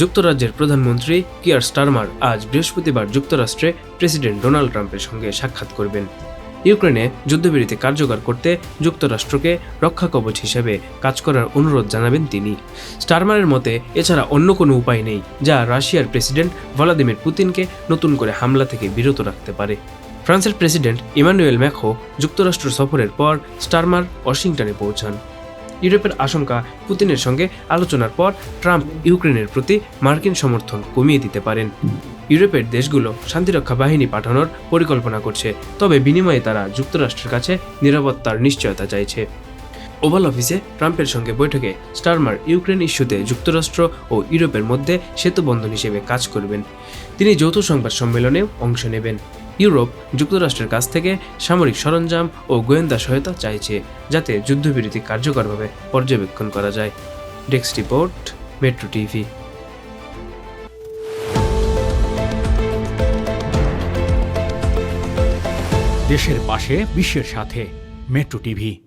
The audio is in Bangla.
যুক্তরাজ্যের প্রধানমন্ত্রী কিয়ার স্টারমার আজ বৃহস্পতিবার যুক্তরাষ্ট্রে প্রেসিডেন্ট ডোনাল্ড ট্রাম্পের সঙ্গে সাক্ষাৎ করবেন। ইউক্রেনে যুদ্ধবিরতি কার্যকর করতে যুক্তরাষ্ট্রকে রক্ষা কবচ হিসেবে কাজ করার অনুরোধ জানাবেন তিনি। স্টারমারের মতে, এছাড়া অন্য কোনো উপায় নেই, যা রাশিয়ার প্রেসিডেন্ট ভলাদিমির পুতিনকে নতুন করে হামলা থেকে বিরত রাখতে পারে। ফ্রান্সের প্রেসিডেন্ট ইমানুয়েল ম্যাখো যুক্তরাষ্ট্র সফরের পর স্টারমার ওয়াশিংটনে পৌঁছান। ইউরোপের আশঙ্কা পুতিনের সঙ্গে আলোচনার পর ট্রাম্প ইউক্রেনের প্রতি মার্কিন সমর্থন কমিয়ে দিতে পারেন। ইউরোপের দেশগুলো শান্তিরক্ষা বাহিনী পাঠানোর পরিকল্পনা করছে, তবে বিনিময়ে তারা যুক্তরাষ্ট্রের কাছে নিরাপত্তার নিশ্চয়তা চাইছে। ওভাল অফিসে ট্রাম্পের সঙ্গে বৈঠকে স্টারমার ইউক্রেন ইস্যুতে যুক্তরাষ্ট্র ও ইউরোপের মধ্যে সেতুবন্ধন হিসেবে কাজ করবেন। তিনি যৌথ সংবাদ সম্মেলনেও অংশ নেবেন। ইউরোপ যুক্তরাষ্ট্রের কাছ থেকে সামরিক সরঞ্জাম ও গোয়েন্দা সহায়তা চাইছে, যাতে যুদ্ধবিরতি কার্যকরভাবে পর্যবেক্ষণ করা যায়। ডেক্স রিপোর্ট, মেট্রো টিভি। দেশের পাশে, বিশ্বের সাথে, মেট্রো টিভি।